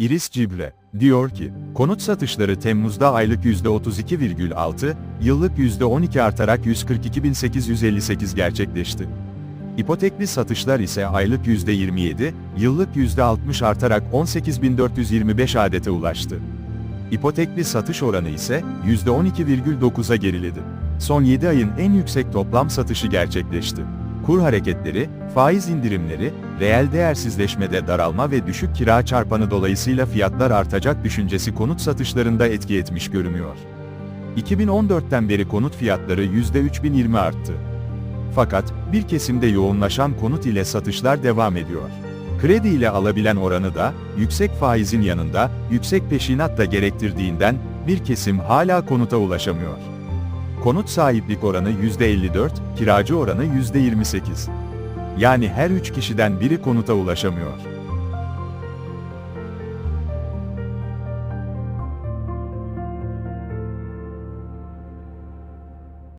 Iris Cibre, diyor ki, konut satışları Temmuz'da aylık %32,6, yıllık %12 artarak 142.858 gerçekleşti. İpotekli satışlar ise aylık %27, yıllık %60 artarak 18.425 adete ulaştı. İpotekli satış oranı ise %12,9'a geriledi. Son 7 ayın en yüksek toplam satışı gerçekleşti. Kur hareketleri, faiz indirimleri, reel değersizleşmede daralma ve düşük kira çarpanı dolayısıyla fiyatlar artacak düşüncesi konut satışlarında etki etmiş görünüyor. 2014'ten beri konut fiyatları %3020 arttı. Fakat, bir kesimde yoğunlaşan konut ile satışlar devam ediyor. Kredi ile alabilen oranı da, yüksek faizin yanında, yüksek peşinat da gerektirdiğinden, bir kesim hala konuta ulaşamıyor. Konut sahiplik oranı %54, kiracı oranı %28. Yani her üç kişiden biri konuta ulaşamıyor.